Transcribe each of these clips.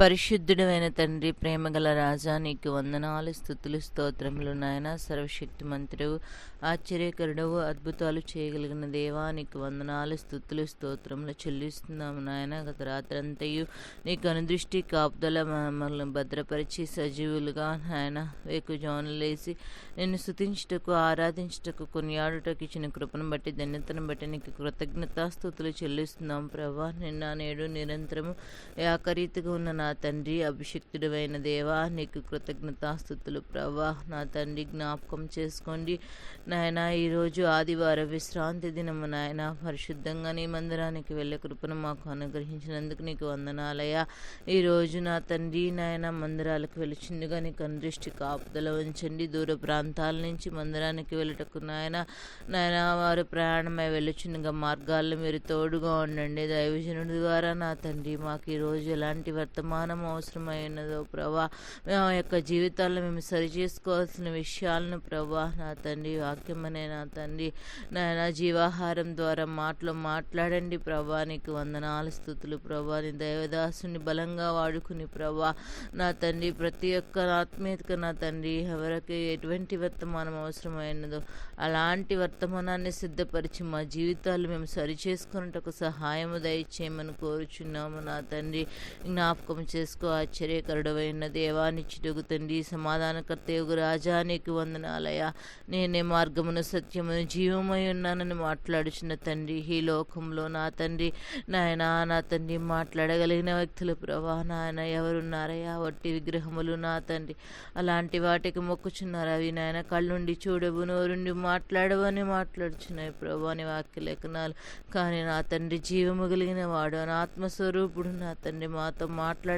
పరిశుద్ధుడమైన తండ్రి ప్రేమగల రాజా నీకు వందనాలు స్థుతులు స్తోత్రములు నాయన. సర్వశక్తిమంతుడవు ఆశ్చర్యకరుడవు అద్భుతాలు చేయగలిగిన దేవా నీకు వందనాలు స్థుతులు స్తోత్రములు చెల్లిస్తున్నాము నాయన. గత రాత్రంతయు నీకు అనుదృష్టి కాపుదల మమ్మల్ని భద్రపరిచి సజీవులుగా నాయన. వేకు జోనులేసి నిన్ను స్థుతించుటకు ఆరాధించుటకు కొనియాడుటకు ఇచ్చిన కృపను బట్టి ధన్యతను బట్టి నీకు కృతజ్ఞతాస్థుతులు చెల్లిస్తున్నాం ప్రభా. నిన్న నేడు నిరంతరము ఏకరీతిగా ఉన్న నా తండ్రి అభిషక్తుడమైన దేవా నీకు కృతజ్ఞతాస్థుతులు ప్రభా నా తండ్రి జ్ఞాపకం చేసుకోండి. నాయన ఈరోజు ఆదివారం విశ్రాంతి దినము నాయన. పరిశుద్ధంగా నీ మందిరానికి వెళ్ళే కృపను మాకు అనుగ్రహించినందుకు నీకు వందనాలయ్యా. ఈరోజు నా తండ్రి నాయన మందిరాలకు వెలిచిందిగా నీకు అనుదృష్టి కాపుదల ఉంచండి. దూర ప్రాంతాల నుంచి మందిరానికి వెళ్ళటకు నాయన. నాయన వారు ప్రయాణమై వెళ్ళుచుండగా మార్గాల్లో మీరు తోడుగా ఉండండి. దైవజనుడి ద్వారా నా తండ్రి మాకు ఈరోజు ఎలాంటి వర్తమానం అవసరమైనదో ప్రభా. మా యొక్క జీవితాల్లో మేము సరి చేసుకోవాల్సిన విషయాలను ప్రభా నా తండ్రి వాక్యమనే నా తండ్రి. నాయన జీవాహారం ద్వారా మాటలు మాట్లాడండి ప్రభా. నీకు వందనాలు స్థుతులు ప్రభా. నీ దైవదాసుని బలంగా వాడుకుని ప్రభా. నా తండ్రి ప్రతి ఒక్క ఆత్మీయతకు నా తండ్రి ఎవరికి ఎటువంటి వర్తమానం అవసరమైనదో అలాంటి వర్తమానాన్ని సిద్ధపరిచి మా జీవితాలు మేము సరి చేసుకున్నటకు సహాయము దయచేయమని కోరుచున్నాము నా తండ్రి. జ్ఞాపకం చేసుకో ఆశ్చర్యకరుడవైన దేవాని దేవానిచ్చుటకు తండ్రి సమాధానకర్త యోగు రాజా నీకు వందనాలయ నేనే మార్గమును సత్యమును జీవమై ఉన్నానని మాట్లాడుచున్న తండ్రి ఈ లోకంలో నా తండ్రి. నాయన నా తండ్రి మాట్లాడగలిగిన వ్యక్తులు ప్రభా నాయన ఎవరున్నారయ్యా? వట్టి విగ్రహములు నా తండ్రి. అలాంటి వాటికి మొక్కుచున్నారు? అవి నాయన కళ్ళుండి చూడవు నోరుండి మాట్లాడవు అని మాట్లాడుచున్నాయి ప్రభా అని వాక్య లేఖనాలు. కానీ నా తండ్రి జీవము కలిగిన వాడు నా ఆత్మస్వరూపుడు నా తండ్రి. మాతో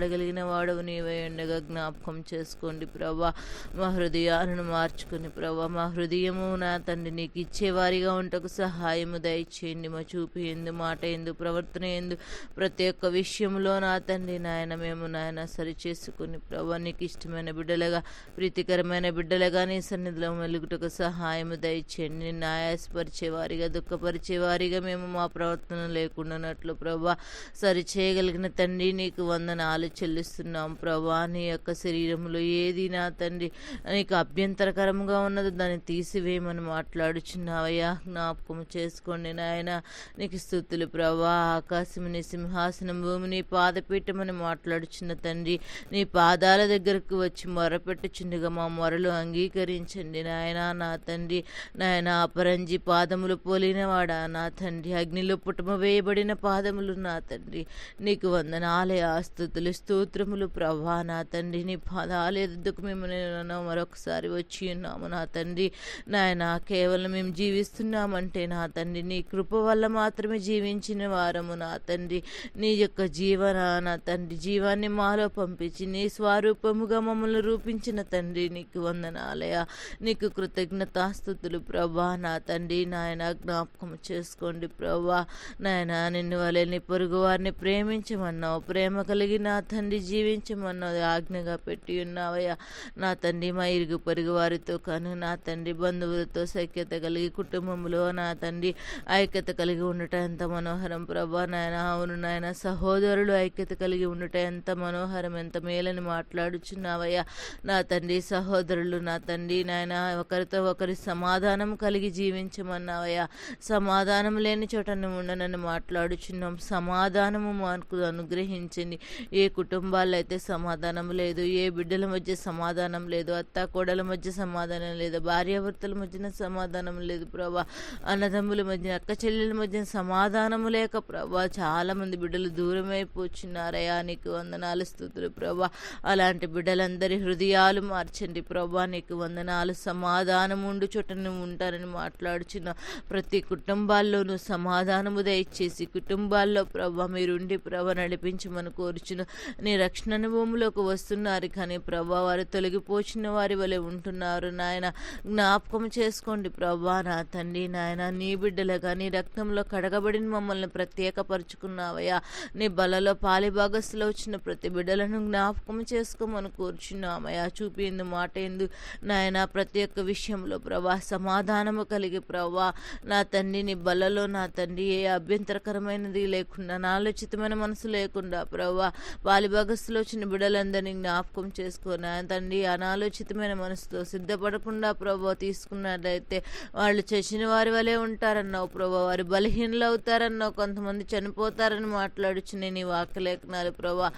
మాట్లాడగలిగిన వాడవు. నీవే ఉండగా జ్ఞాపకం చేసుకోండి ప్రభా. మా హృదయాలను మార్చుకుని ప్రభా. మా హృదయము నా తండ్రి నీకు ఇచ్చేవారిగా ఉంటకు సహాయము దయచేయండి. మా చూపు ఎందు మాట ఎందు ప్రవర్తన ఎందు ప్రతి ఒక్క విషయంలో నా తండ్రి నాయన మేము నాయన సరి చేసుకుని ప్రభా. నీకు ఇష్టమైన బిడ్డలుగా ప్రీతికరమైన బిడ్డలుగా నీ సన్నిధిలో మెలుగుటకు సహాయము దయచేయండి. నిన్ను ఆయాసపరిచేవారిగా దుఃఖపరిచేవారిగా మేము మా ప్రవర్తన లేకుండానట్లు ప్రభా. సరి చేయగలిగిన తండ్రి నీకు వందనాలు. చెల్లిస్తున్నాం. ప్రభా నీ యొక్క శరీరంలో ఏది నా తండ్రి? నీకు అభ్యంతరకరంగా ఉన్నదో దాన్ని తీసివేయమని మాట్లాడుచున్నావయ్యా. జ్ఞాపకం చేసుకోండి నాయన. నీకు స్థుతులు ప్రభా. ఆకాశముని సింహాసనం భూమిని పాదపీఠమని మాట్లాడుచున్న తండ్రి నీ పాదాల దగ్గరకు వచ్చి మొరపెట్టుచుండగా మా మొరలు అంగీకరించండి నాయన. నా తండ్రి నాయన అపరంజి పాదములు పోలినవాడా? నా తండ్రి అగ్నిలో పుటమ వేయబడిన పాదములు నా తండ్రి. నీకు వందనాలయ ఆస్తుతులు స్తోత్రములు. ప్రభా నా తండ్రి నీ పాదాలు ఎద్దుకు మరొకసారి వచ్చి ఉన్నాము. నా తండ్రి నాయన కేవలం మేము జీవిస్తున్నామంటే నా తండ్రి నీ కృప వల్ల మాత్రమే జీవించిన వారము నా తండ్రి. నీ యొక్క జీవన నా తండ్రి జీవాన్ని మాలో పంపించి నీ స్వరూపముగా మమ్మల్ని రూపించిన తండ్రి నీకు వందనాలయ. నీకు కృతజ్ఞతాస్థుతులు ప్రభా నా తండ్రి నాయన జ్ఞాపకం చేసుకోండి. ప్రభా నాయన నిన్ను వలె నీ పొరుగు వారిని ప్రేమించమన్నావు. ప్రేమ కలిగి నా తండ్రి జీవించమన్నది ఆజ్ఞగా పెట్టి ఉన్నావయ్యా. నా తండ్రి మా ఇరుగు పొరుగు వారితో కానీ. నా తండ్రి బంధువులతో సఖ్యత కలిగి కుటుంబంలో నా తండ్రి ఐక్యత కలిగి ఉండటం ఎంత మనోహరం ప్రభా నాయన. అవును నాయన సహోదరులు ఐక్యత కలిగి ఉండటం ఎంత మనోహరం ఎంత మేలని మాట్లాడుచున్నావయ్యా. నా తండ్రి సహోదరులు నా తండ్రి నాయన ఒకరితో ఒకరి సమాధానం కలిగి జీవించమన్నావయ్యా. సమాధానం లేని చోట నువ్వు ఉండనని మాట్లాడుచున్నాం. సమాధానము మాకు అనుగ్రహించండి ఏ కుటుంబాల్లో అయితే సమాధానం లేదు ఏ బిడ్డల మధ్య సమాధానం లేదు అత్త కోడల మధ్య సమాధానం లేదు భార్యాభర్తల మధ్యన సమాధానం లేదు ప్రభా. అన్నదమ్ముల మధ్య అక్క చెల్లెల మధ్య సమాధానము లేక ప్రభా. చాలా మంది బిడ్డలు దూరం నీకు వందనాలు స్థుతులు ప్రభా. అలాంటి బిడ్డలందరి హృదయాలు మార్చండి ప్రభా నీకు వందనాలు. సమాధానం ఉండు చోట నువ్వు ఉంటారని మాట్లాడుచున్న ప్రతి కుటుంబాల్లోనూ సమాధానము దయచేసి కుటుంబాల్లో ప్రభా మీరుండి ప్రభ నడిపించమని కోరుచును నీ రక్షణ అనుభవంలోకి వస్తున్నారు కానీ ప్రభా వారు తొలగిపోచిన వారి వలె ఉంటున్నారు. నాయన జ్ఞాపకం చేసుకోండి ప్రభా నా తండ్రి నాయన నీ బిడ్డలుగా నీ రక్తంలో కడగబడిన మమ్మల్ని ప్రత్యేకపరుచుకున్నావయ్యా. నీ బలలో పాలిభాగస్లో వచ్చిన ప్రతి బిడ్డలను జ్ఞాపకం చేసుకోమని కూర్చున్నామయ్యా. చూపింది మాట ఎందు నాయన ప్రతి ఒక్క విషయంలో ప్రభా సమాధానము కలిగి ప్రభా నా తండ్రి నీ బలలో నా తండ్రి ఏ అభ్యంతరకరమైనది లేకుండా నాలోచితమైన మనసు లేకుండా ప్రభా పాలిభాగస్తులో చిన్న బిడ్డలందరినీ జ్ఞాపకం చేసుకొని ఆయన తండ్రి అనాలోచితమైన మనసుతో సిద్ధపడకుండా ప్రభు తీసుకున్నట్లయితే వాళ్ళు చచ్చిన వారి వలె ఉంటారన్నావు ప్రభు. వారు బలహీనలు అవుతారన్నావు. కొంతమంది చనిపోతారని మాట్లాడుచుని నీ వాక్యలేఖనాలు ప్రభా.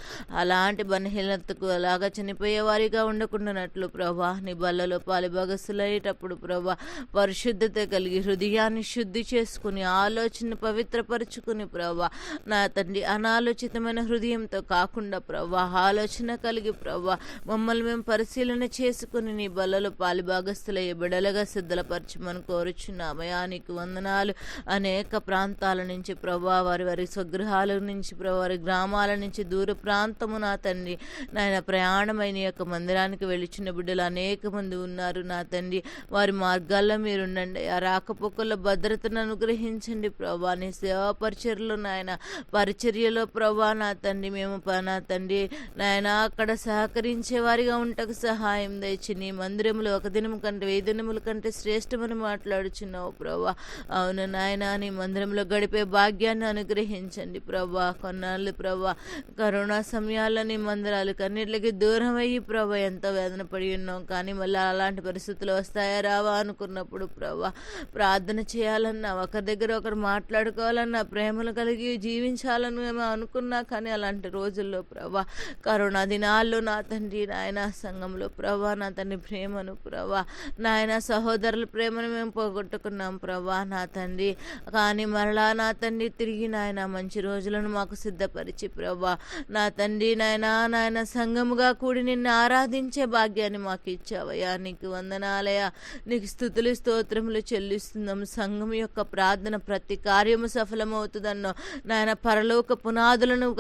అలాంటి బలహీనతకు అలాగా చనిపోయే వారిగా ఉండకుండానట్లు ప్రభా. నీ బల్లలో పాలిభాగస్తులయ్యేటప్పుడు ప్రభా పరిశుద్ధత కలిగి హృదయాన్ని శుద్ధి చేసుకుని ఆలోచన పవిత్రపరుచుకుని ప్రభా. నా తండ్రి అనాలోచితమైన హృదయంతో కాకుండా ప్రభా ఆలోచన కలిగి ప్రభా మమ్మల్ని మేము పరిశీలన చేసుకుని నీ బలలో పాలిభాగస్తులయ్యే బిడలుగా సిద్ధపరచమని కోరుచున్నామయా నీకు వందనాలు. అనేక ప్రాంతాల నుంచి ప్రభా వారి వారి స్వగృహాల నుంచి ప్రభా వారి గ్రామాల నుంచి దూర ప్రాంతము నా తండ్రి. నాయన ప్రయాణమైన యొక్క మందిరానికి వెళ్ళిచిన బిడ్డలు అనేక మంది ఉన్నారు నా తండ్రి. వారి మార్గాల్లో మీరు ఉండండి ఆ రాకపోకల భద్రతను అనుగ్రహించండి ప్రభా నీ సేవా పరిచర్లో నాయన పరిచర్యలో ప్రభా నా తండ్రి. మేము పన నా తండ్రి. నాయన అక్కడ సహకరించే వారిగా ఉంటకు సహాయం దయచి. నీ మందిరములు ఒక దినము కంటే వెయ్యి దినముల కంటే శ్రేష్టమని మాట్లాడుచున్నావు ప్రభా. అవును నాయన నీ మందిరంలో గడిపే భాగ్యాన్ని అనుగ్రహించండి ప్రభా. కొన్నాళ్ళు ప్రభా కరోనా సమయాల్లో నీ మందిరాలు కన్నిటికి దూరం అయ్యి ప్రభా ఎంతో వేదన పడి ఉన్నాం. కానీ మళ్ళీ అలాంటి పరిస్థితులు వస్తాయా రావా అనుకున్నప్పుడు ప్రభా. ప్రార్థన చేయాలన్నా ఒకరి దగ్గర ఒకరు మాట్లాడుకోవాలన్నా ప్రేమలు కలిగి జీవించాలని మేము అనుకున్నా కానీ అలాంటి రోజుల్లో ప్రభా. కరోనా దినాల్లో నా తండ్రి నాయన సంఘంలో ప్రభా నా తండ్రి ప్రేమను ప్రభా. నాయన సహోదరుల ప్రేమను మేము పోగొట్టుకున్నాం ప్రభా నా తండ్రి. కానీ మరలా నా తండ్రి తిరిగి నాయన మంచి రోజులను మాకు సిద్ధపరిచి ప్రభా. నా తండ్రి నాయన నాయన సంఘముగా కూడి నిన్ను ఆరాధించే భాగ్యాన్ని మాకు ఇచ్చావయ్యా. నీకు వందనాలయ నీకు స్థుతులు స్తోత్రములు చెల్లిస్తున్నాం. సంఘం యొక్క ప్రార్థన ప్రతి కార్యము సఫలమవుతుందన్నో నాయన పరలోక పునాదులను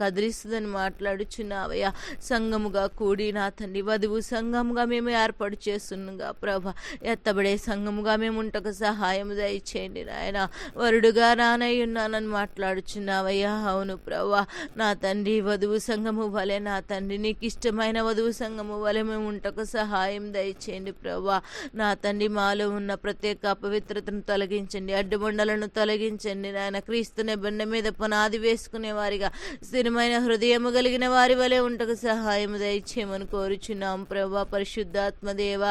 కదిలి ఆదరిస్తుందని మాట్లాడుచున్నావయ్యా. సంఘముగా కూడి నా తండ్రి వధువు సంఘముగా మేము ఏర్పాటు చేస్తుండగా ప్రభ ఎత్తబడే సంఘముగా మేము ఉంటకు సహాయం దయచేయండి నాయన. వరుడుగా నానై ఉన్నానని మాట్లాడుచున్నావయ్యా. అవును ప్రభా నా తండ్రి వధువు సంఘము వలె నా తండ్రి నీకు ఇష్టమైన వధువు సంఘము వలె మేము ఉంటకు సహాయం దయచేయండి ప్రభా. నా తండ్రి మాలో ఉన్న ప్రత్యేక అపవిత్రతను తొలగించండి అడ్డుబండలను తొలగించండి నాయన. క్రీస్తుని బండ మీద పునాది వేసుకునే వారిగా స్థిరమైన హృదయము కలిగిన వారి వలె ఉంటకు సహాయము దయచేయమని కోరుచున్నాం ప్రభా పరిశుద్ధాత్మ దేవ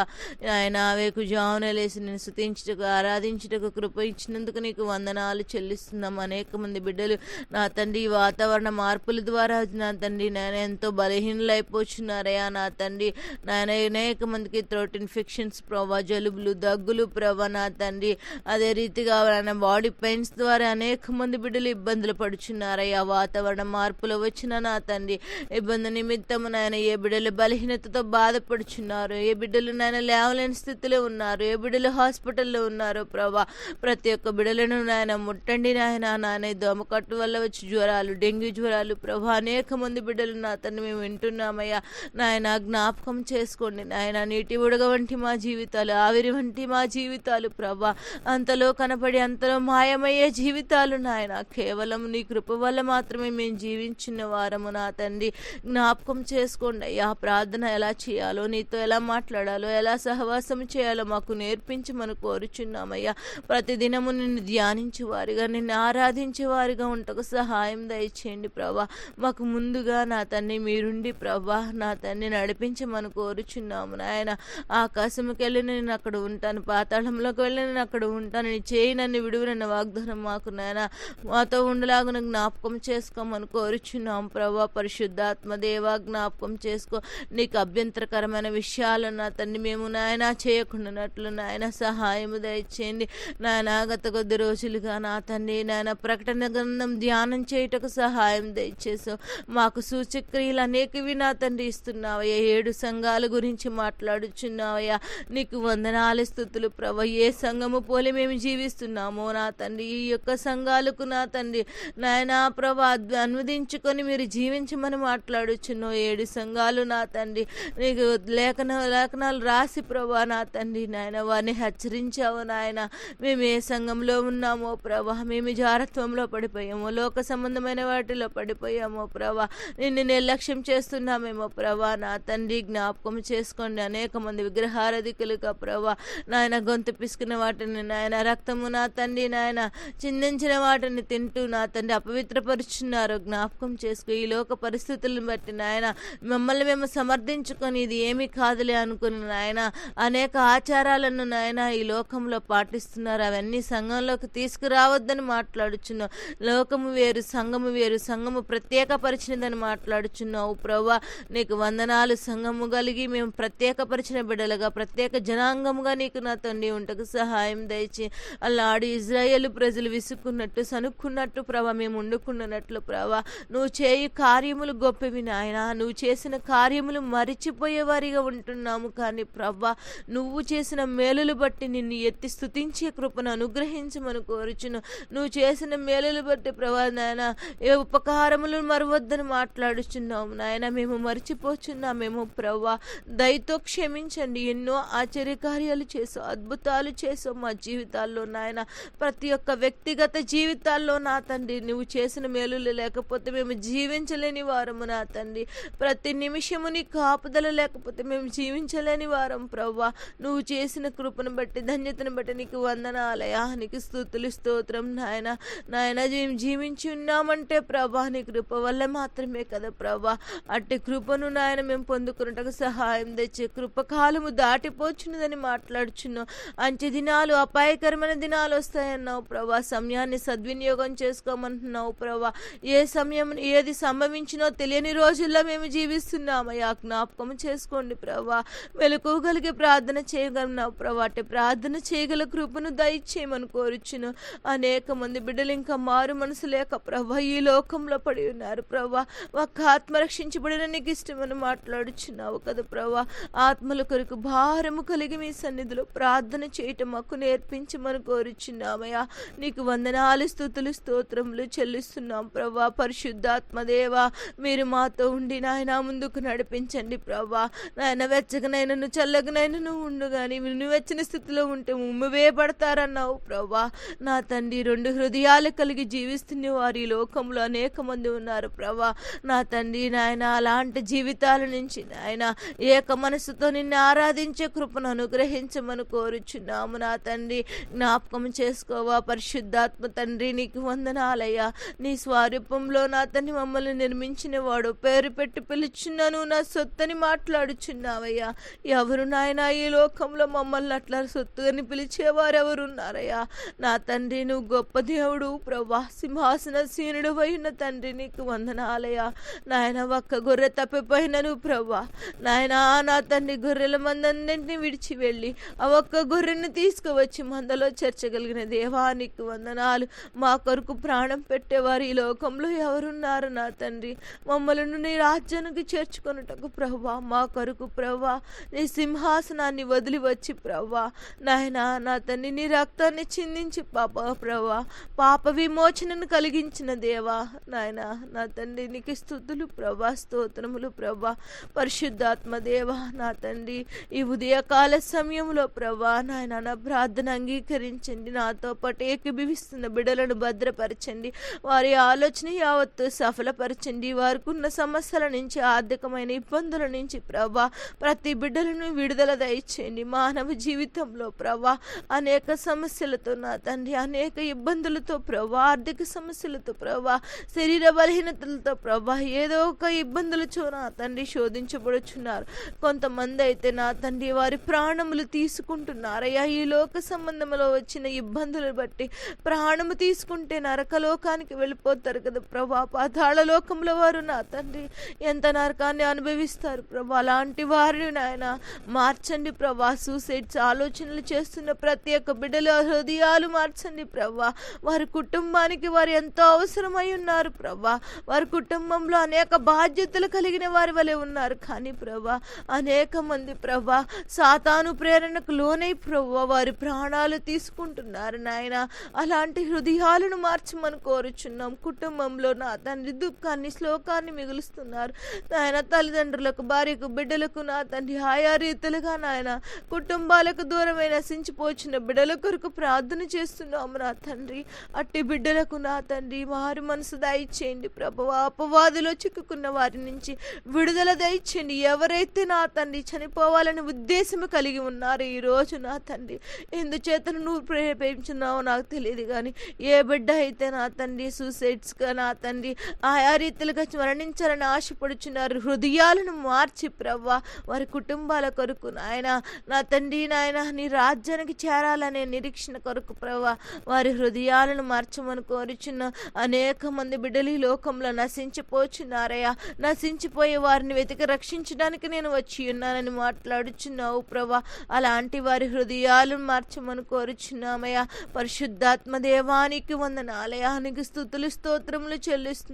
ఆయన వేకు జామున లేసి నేను స్తుతించుటకు ఆరాధించుటకు కృప ఇచ్చినందుకు నీకు వందనాలు చెల్లిస్తున్నాం. అనేక మంది బిడ్డలు నా తండ్రి ఈ వాతావరణ మార్పుల ద్వారా నా తండ్రి నాయన ఎంతో బలహీనలైపోతున్నారయ్యా నా తండ్రి నాయన అనేక మందికి థ్రోట్ ఇన్ఫెక్షన్స్ ప్రభా జలుబులు దగ్గులు ప్రభా నా తండ్రి. అదే రీతిగా ఆయన బాడీ పెయిన్స్ ద్వారా అనేక మంది బిడ్డలు ఇబ్బందులు పడుచున్నారయ్యా. వాతావరణ మార్పులు వచ్చిన నా తండ్రి. ఇబ్బంది నిమిత్తము నాయన ఏ బిడ్డలు బలహీనతతో బాధపడుచున్నారు? ఏ బిడ్డలు నాయన లేవలేని స్థితిలో ఉన్నారు? ఏ బిడ్డలు హాస్పిటల్లో ఉన్నారు? ప్రభా ప్రతి ఒక్క బిడ్డలను నాయన ముట్టండి నాయన. నాయన దోమ దోమకట్టు వల్ల వచ్చి జ్వరాలు డెంగ్యూ జ్వరాలు ప్రభా అనేక మంది బిడ్డలు నా తండ్రి మేము వింటున్నామయ్యా. నాయన జ్ఞాపకం చేసుకోండి నాయన. నీటి ఉడగ వంటి మా జీవితాలు ఆవిరి వంటి మా జీవితాలు ప్రభా. అంతలో కనపడి అంతలో మాయమయ్యే జీవితాలు నాయన. కేవలం నీ కృప వల్ల మాత్రమే మేము జీవించిన వారము నా తండ్రి. జ్ఞాపకం చేసుకోండి అయ్యా ప్రార్థన ఎలా చేయాలో నీతో ఎలా మాట్లాడాలో ఎలా సహవాసం చేయాలో మాకు నేర్పించి మనం కోరుచున్నామయ్యా. ప్రతిదినము నిన్ను ధ్యానించే వారిగా నిన్ను ఆరాధించే వారిగా ఉంటకు సహాయం దయచేయండి ప్రభా. మాకు ముందుగా నా తన్ని మీరుండి ప్రభా నా తండ్రి నడిపించమని కోరుచున్నాము నాయన. ఆకాశంకి వెళ్ళి నేను అక్కడ ఉంటాను పాతాళంలోకి వెళ్ళి నేను అక్కడ ఉంటాను నీ చేయి నన్ను విడువనన్న వాగ్దానం మాకు నాయన. మాతో ఉండలాగున జ్ఞాపకం చేసుకోమని కోరుచున్నాను కోరుచున్నాం ప్రభా పరిశుద్ధాత్మ దేవా జ్ఞాపకం చేసుకో. నీకు అభ్యంతరకరమైన విషయాలు నా తండ్రి మేము నాయన చేయకుండానట్లు నాయన సహాయం దయచేయండి. నాయన గత కొద్ది రోజులుగా నా తండ్రి నాయన ప్రకటన గ్రంథం ధ్యానం చేయుటకు సహాయం దయచేసావు మాకు సూచక్రియలు అనేకవి నా తండ్రి ఇస్తున్నావయ్యా. ఏడు సంఘాల గురించి మాట్లాడుచున్నావయ్యా. నీకు వందనాలు స్థుతులు ప్రభ. ఏ సంఘము పోలి మేము జీవిస్తున్నామో నా తండ్రి. ఈ యొక్క సంఘాలకు నా తండ్రి. నాయన ప్రభ అనువదించుకొని అనువదించుకొని మీరు జీవించమని మాట్లాడుచున్నావు ఏడు సంఘాలు నా తండ్రి. నీకు లేఖన లేఖనాలు రాసి ప్రభా నా తండ్రి నాయన వారిని హెచ్చరించావు నాయన. మేము ఏ సంఘంలో ఉన్నామో ప్రభా మేము జారత్వంలో పడిపోయామో లోక సంబంధమైన వాటిలో పడిపోయామో ప్రభా. నిన్ను నిర్లక్ష్యం చేస్తున్నామేమో ప్రభా నా తండ్రి. జ్ఞాపకం చేసుకోండి అనేక మంది విగ్రహారధికులుగా ప్రభా. నాయన గొంతు పిసుకున్న వాటిని నాయన రక్తము నా తండ్రి నాయన. చిందించిన వాటిని తింటూ నా తండ్రి అపవిత్రపరుచున్నారు. జ్ఞాపకం చేసుకో ఈ లోక పరిస్థితులను బట్టి నాయన మమ్మల్ని మేము సమర్థించుకొని ఇది ఏమీ కాదులే అనుకుని నాయన అనేక ఆచారాలను నాయన ఈ లోకంలో పాటిస్తున్నారు. అవన్నీ సంఘంలోకి తీసుకురావద్దని మాట్లాడుచున్నావు. లోకము వేరు సంఘము వేరు సంఘము ప్రత్యేకపరిచినదని మాట్లాడుచున్నావు. ప్రభా నీకు వందనాలు. సంఘము కలిగి మేము ప్రత్యేకపరిచిన బిడ్డలుగా ప్రత్యేక జనాంగముగా నీకు నా తండ్రి ఉంటకు సహాయం దయచి అలాడు ఇజ్రాయేల్ ప్రజలు విసుక్కున్నట్టు సనుక్కున్నట్టు ప్రభా మేము వండుకున్నట్లు ప్రభా నువ్వు చేయు కార్యములు గొప్పవి నాయన. నువ్వు చేసిన కార్యములు మరిచిపోయేవారిగా ఉంటున్నాము కానీ ప్రభా నువ్వు చేసిన మేలులు బట్టి నిన్ను ఎత్తి స్థుతించే కృపను అనుగ్రహించమని కోరుచును నువ్వు చేసిన మేలులు బట్టి ప్రభా నాయన ఏ ఉపకారములు మరవద్దని మాట్లాడుచున్నాము నాయన. మేము మర్చిపోచున్నామేమో ప్రభా దయతో క్షమించండి. ఎన్నో ఆశ్చర్యకార్యాలు చేసావు అద్భుతాలు చేసావు మా జీవితాల్లో నాయన. ప్రతి ఒక్క వ్యక్తిగత జీవితాల్లో నా తండ్రి నువ్వు చేసిన మేలులు లేకపోతే మేము జీవించలేని వారము నా తండ్రి. ప్రతి నిమిషము నీ కాపుదల లేకపోతే మేము జీవించలేని వారం ప్రవ్వా. నువ్వు చేసిన కృపను బట్టి ధన్యతను బట్టి నీకు వందనాలయా నీకు స్థుతులు స్తోత్రం నాయన. నాయన మేము జీవించి ఉన్నామంటే ప్రభా నీ కృప వల్ల మాత్రమే కదా ప్రభా అట్టి కృపను నాయన మేము పొందుకున్నట్టుకు సహాయం తెచ్చే కృపకాలము దాటిపోచున్నదని మాట్లాడుచున్నావు అంచె దినాలు అపాయకరమైన దినాలు వస్తాయన్నావు ప్రభా సమయాన్ని సద్వినియోగం చేసుకోమంటున్నావు ప్రభా ఏ సమయం ఏది సంభవించినో తెలియని రోజుల్లో మేము జీవిస్తున్నామయ్యా. జ్ఞాపకం చేసుకోండి ప్రభా. మెలకువగలిగే ప్రార్థన చేయగలన్నావు ప్రభా. అంటే ప్రార్థన చేయగల కృపను దయచేయమని కోరుచును. అనేక మంది బిడ్డలు ఇంకా మారు మనసు లేక ప్రభా ఈ లోకంలో పడి ఉన్నారు ప్రభా. ఒక ఆత్మ రక్షించబడిన నీకు ఇష్టమని మాట్లాడుచున్నావు కదా ప్రభా. ఆత్మల కొరకు భారము కలిగి మీ సన్నిధిలో ప్రార్థన చేయటం మాకు నేర్పించమని కోరుచున్నామయ్యా. నీకు వందనాలు స్థుతులు స్తోత్రములు చెల్లిస్తున్నాం ప్రభా. పరిశుద్ధ ఆత్మదేవ మీరు మాతో ఉండి నాయన ముందుకు నడిపించండి ప్రభా నాయన వెచ్చగనైనను చల్లగనైనను ఉండు కానీ నువ్వు స్థితిలో ఉంటే ఉమ్మివే పడతారన్నావు ప్రభా నా తండ్రి రెండు హృదయాలు కలిగి జీవిస్తున్న వారి లోకంలో అనేక మంది ఉన్నారు ప్రభా నా తండ్రి నాయన అలాంటి జీవితాల నుంచి నాయన ఏక మనసుతో నిన్ను ఆరాధించే కృపను అనుగ్రహించమని కోరుచున్నాము. నా తండ్రి జ్ఞాపకం చేసుకోవా. పరిశుద్ధాత్మ తండ్రి నీకు వందనాలయ్యా. నీ స్వరూపంలో నా తండ్రి మమ్మల్ని నిర్మించిన వాడు పేరు పెట్టి పిలుచున్నాను నా సొత్తని మాట్లాడుచున్నావయ్యా. ఎవరు నాయన ఈ లోకంలో మమ్మల్ని అట్లా సొత్తుని పిలిచేవారు ఎవరున్నారయ్యా నా తండ్రి నువ్వు గొప్ప దేవుడు ప్రభా సింహాసన సీనుడు అయిన తండ్రి నీకు వందనాలయ్యా. నాయన ఒక్క గొర్రె తప్పిపోయిన నువ్వు ప్రభా నాయన నా తండ్రి గొర్రెల మందన్నింటినీ విడిచి వెళ్ళి ఆ ఒక్క గొర్రెని తీసుకువచ్చి మందలో చేర్చగలిగిన దేవానికి వందనాలు. మా కొరకు ప్రాణం పెట్టేవారు ఈ లోకంలో ఎవరున్నారు? నా తండ్రి. మమ్మల్ని నీ రాజ్యానికి చేర్చుకొనుటకు ప్రభా మా కొరకు ప్రభా నీ సింహాసనాన్ని వదిలి వచ్చి ప్రభా నాయన నా తండ్రి నీ రక్తాన్ని చిందించి పాప ప్రభా పాప విమోచనను కలిగించిన దేవా నాయన నా తండ్రి నీకు స్థుతులు ప్రభా స్తోత్రములు ప్రభా పరిశుద్ధాత్మ దేవా నా తండ్రి ఈ ఉదయకాల సమయంలో ప్రభా నాయన నా ప్రార్థన అంగీకరించండి. నాతో పాటు ఏకీభవిస్తున్న బిడలను భద్రపరచండి. వారి ఆలోచన యావత్తు సఫలపరచండి వారికి ఉన్న సమస్యల నుంచి ఆర్థికమైన ఇబ్బందుల నుంచి ప్రభా. ప్రతి బిడ్డలను విడుదల దయచేయండి మానవ జీవితంలో ప్రభా. అనేక సమస్యలతో నా తండ్రి అనేక ఇబ్బందులతో ప్రభా. ఆర్థిక సమస్యలతో ప్రభా. శరీర బలహీనతలతో ప్రభా. ఏదో ఒక ఇబ్బందులతో నా తండ్రి శోధించబడుచున్నారు. కొంతమంది అయితే నా తండ్రి వారి ప్రాణములు తీసుకుంటున్నారయ్యా. ఈ లోక సంబంధంలో వచ్చిన ఇబ్బందులు బట్టి ప్రాణము తీసుకుంటే నరకలోకానికి వెళ్ళిపోతారు కదా ప్రభా. పాత లోకంలో వారు నా తండ్రి. ఎంత నరకాన్ని అనుభవిస్తారు ప్రభు. అలాంటి వారిని నాయన మార్చండి ప్రభా. సూసైడ్స్ ఆలోచనలు చేస్తున్న ప్రతి ఒక్క బిడ్డల హృదయాలు మార్చండి ప్రభా. వారి కుటుంబానికి వారు ఎంతో అవసరమై ఉన్నారు ప్రభా. వారి కుటుంబంలో అనేక బాధ్యతలు కలిగిన వారి వలె ఉన్నారు కానీ ప్రభా అనేక మంది ప్రభా సాతాను ప్రేరణకు లోనై ప్రభా వారి ప్రాణాలు తీసుకుంటున్నారు నాయన. అలాంటి హృదయాలను మార్చమని కోరుచున్నాం. కుటుంబంలో నా తండ్రి దుఃఖాన్ని శ్లోకాన్ని మిగులుస్తున్నారు. నాయన తల్లిదండ్రులకు భార్యకు బిడ్డలకు నా తండ్రి ఆయా రీతులుగా నాయన కుటుంబాలకు దూరమైన నశించిపోచిన బిడ్డల కొరకు ప్రార్థన చేస్తున్నాము నా తండ్రి. అట్టి బిడ్డలకు నా తండ్రి వారి మనసు దయచేయండి ప్రభు అపవాదిలో చిక్కుకున్న వారి నుంచి విడుదల దయచేయండి. ఎవరైతే నా తండ్రి చనిపోవాలని ఉద్దేశం కలిగి ఉన్నారు ఈ రోజు నా తండ్రి. ఎందుచేతను నువ్వు ప్రేరేపించున్నావో నాకు తెలియదు కానీ ఏ బిడ్డ అయితే నా తండ్రి సూసైడ్స్గా నా తండ్రి ఆయా రీతిలుగా మరణించాలని ఆశపడుచున్నారు. హృదయాలను మార్చి ప్రవ్వా వారి కుటుంబాల కొరకు నాయన నా తండ్రి నాయన నీ రాజ్యానికి చేరాలనే నిరీక్షణ కొరకు ప్రవ్వా వారి హృదయాలను మార్చమని కోరుచున్న అనేక మంది బిడ్డలు ఈ లోకంలో నశించిపోచున్నారయ్యా. నశించిపోయే వారిని వెతికి రక్షించడానికి నేను వచ్చి ఉన్నానని మాట్లాడుచున్నావు ప్రవ్వా. అలాంటి వారి హృదయాలను మార్చమని కోరుచున్నామయ్యా. పరిశుద్ధాత్మ దేవానికి వందనాలయానికి స్థుతులు స్తోత్రములు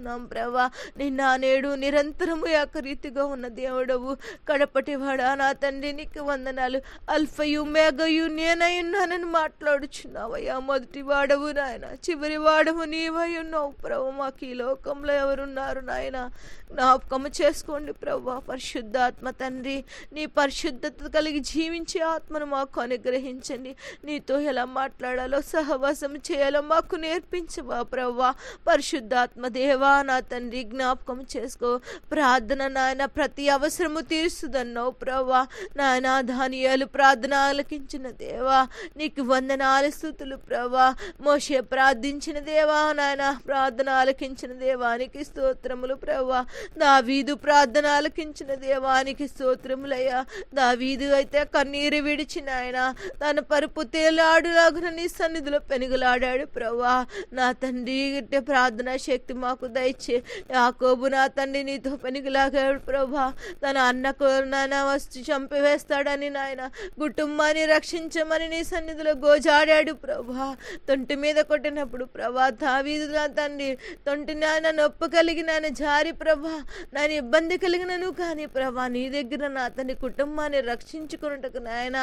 చెల్లిస్తున్నాం ప్రభా. నిన్న నేడు నిరంతరము రీతిగా ఉన్న దేవుడవు. కడపటివాడా నా తండ్రి నీకు వందనాలు. అల్ఫయు మేఘయు నేనై ఉన్నానని మాట్లాడుచున్నావయ్యా. మొదటి వాడవు నాయన చివరి వాడవు నీవై ఉన్నావు ప్రభు. మాకు ఈ లోకంలో ఎవరున్నారు నాయన? జ్ఞాపకము చేసుకోండి ప్రభు. పరిశుద్ధాత్మ తండ్రి నీ పరిశుద్ధత కలిగి జీవించే ఆత్మను మాకు అనుగ్రహించండి. నీతో ఎలా మాట్లాడాలో సహవాసం చేయాలో మాకు నేర్పించవా ప్రవ్వా పరిశుద్ధాత్మ దేవా నా తండ్రి జ్ఞాపకం చేసుకో. ప్రార్థన నాయన ప్రతి అవసరము తీరుస్తుందన్నావు ప్రవ్వా. నాయన ధాన్యాలు ప్రార్థన ఆలకించిన దేవా. నీకు వందనాలు స్థుతులు ప్రవ్వా. మోషే ప్రార్థించిన దేవా. నాయన ప్రార్థన ఆలకించిన దేవానికి స్తోత్రములు ప్రవ్వా. దావీదు ప్రార్థన ఆలకించిన దేవానికి స్తోత్రములయ్యా. దావీదు అయితే కన్నీరు విడిచిన ఆయన తన పరుపు తేలాడులాగున నీ సన్నిధిలో పెనుగులాడాడు ప్రవ్వా. నా తండ్రి ప్రార్థనా ప్రార్థన శక్తి మాకు దయచే యాకోబు నా తండ్రి నీతో పనికిలాగాడు ప్రభా. తన అన్నకు నాయన వచ్చి చంపివేస్తాడని నాయన. కుటుంబాన్ని రక్షించమని నీ సన్నిధిలో గోజాడాడు ప్రభా. తొంటి మీద కొట్టినప్పుడు ప్రభా దావీదు నా తండ్రి తొంటి నాయన నొప్పి కలిగిన జారి ప్రభా. నాయన ఇబ్బంది కలిగినను కానీ ప్రభా నీ దగ్గర నా అతని కుటుంబాన్ని రక్షించుకున్నట్టుకు నాయన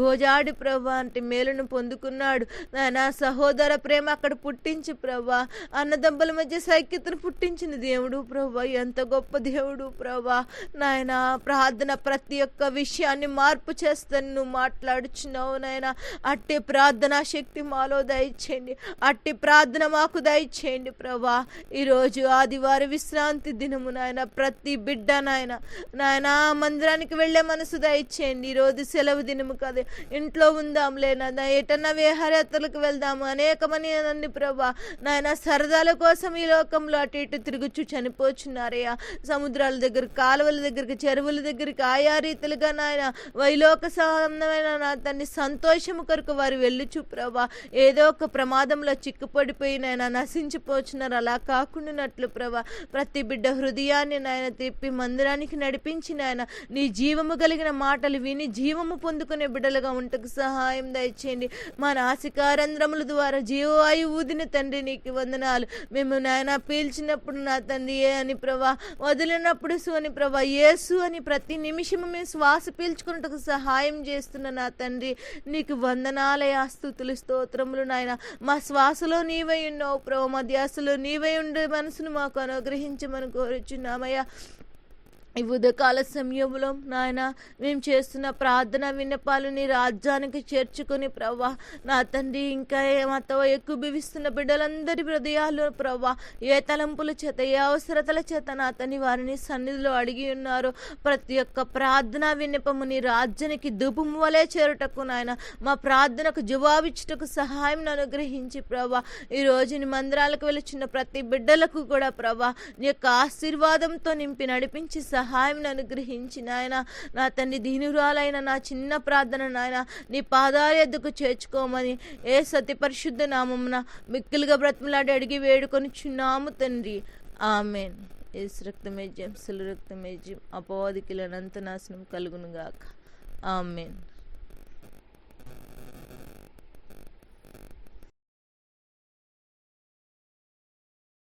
గోజాడి ప్రభా అంటే మేలును పొందుకున్నాడు. నాయన సహోదర ప్రేమ అక్కడ పుట్టించి ప్రభా అన్నదమ్ముల మధ్య సైక్యతను పుట్టించిన దేవుడు ప్రభా. ఎంత గొప్ప దేవుడు ప్రభా. నాయన ప్రార్థన ప్రతి ఒక్క విషయాన్ని మార్పు చేస్తాను నువ్వు మాట్లాడుచున్నావు నాయన. అట్టి ప్రార్థనా శక్తి మాలో దయచేయండి. అట్టి ప్రార్థన మాకు దయచేయండి ప్రభా. ఈరోజు ఆదివారం విశ్రాంతి దినము నాయన. ప్రతి బిడ్డ నాయన నాయన మందిరానికి వెళ్ళే మనసు దయచేయండి. ఈరోజు సెలవు దినము కదా. ఇంట్లో ఉందాంలే నాయన. ఎటన్నా విహారయాత్రలకు వెళ్దాము. అనేకమని అన్ని ప్రభా. నాయన సరదాల కోసం ఈ లోకంలో అటు ఇటు తిరుగుచు చనిపోచున్నారయ్యా. సముద్రాల దగ్గర కాలువల దగ్గరికి చెరువుల దగ్గరికి ఆయా రీతిలుగా నాయన వైలోక సంబంధమైన నా తన్ని సంతోషము కొరకు వారు వెళ్ళుచు ప్రభా. ఏదో ఒక ప్రమాదంలో చిక్కుపడిపోయి నాయన నశించిపోచున్నారు. అలా కాకుండానట్లు ప్రభా. ప్రతి బిడ్డ హృదయాన్ని నాయన తిప్పి మందిరానికి నడిపించి నాయన నీ జీవము కలిగిన మాటలు విని జీవము పొందుకునే బిడ్డలుగా ఉంటకు సహాయం దయచేయండి. మా నాసికారంధ్రముల ద్వారా జీవవాయు ఊదిన తండ్రి నీకు వందనాలు. మేము నాయన పీల్చినప్పుడు నా తండ్రి ఏ అని ప్రభా వదిలినప్పుడు సు అని ప్రభా ఏసు అని ప్రతి నిమిషము మేము శ్వాస పీల్చుకున్నట్టుకు సహాయం చేస్తున్న నా తండ్రి. నీకు వందనాలయ స్థుతులు స్తోత్రములు నాయన. మా శ్వాసలో నీవై ఉన్నావు ప్రభా మా ధ్యాసలో నీవై ఉండే మనసును మాకు అనుగ్రహించమని కోరుచున్నామయ్యా. ఈ ఉదయకాల సమయంలో నాయన మేము చేస్తున్న ప్రార్థన విన్నపాలు నీ రాజ్యానికి చేర్చుకొని ప్రవ్వా. నా తండ్రి ఇంకా మాతో ఎక్కువ బివిస్తున్న బిడ్డలందరి హృదయాలు ప్రవ్వా ఏ తలంపుల చేత ఏ అవసరతల చేత నా తండ్రి వారిని సన్నిధిలో అడిగి ఉన్నారు. ప్రతి ఒక్క ప్రార్థన విన్నపము నీ రాజ్యానికి దుపుము వలె చేరుటకు నాయన మా ప్రార్థనకు జవాబిచ్చుటకు సహాయం అనుగ్రహించి ప్రభా ఈ రోజు నీ మందిరాలకు వెళుచున్న ప్రతి బిడ్డలకు కూడా ప్రభా నీ యొక్క ఆశీర్వాదంతో నింపి నడిపించి సహాయం సహాయం అనుగ్రహించి నాయన నా తండ్రి దీనురాలైన నా చిన్న ప్రార్థన నాయన నీ పాదాల ఎద్దుకు చేర్చుకోమని ఏ సతి పరిశుద్ధ నామమున మిక్కిలుగా బ్రతిమలాడి అడిగి వేడుకొని చున్నాము తండ్రి. ఆమెన్. ఏసు రక్తమేజ్యం సులు రక్తమేజ్యం అపవాదికిలనంత నాశనం కలుగునుగాక. ఆమెన్.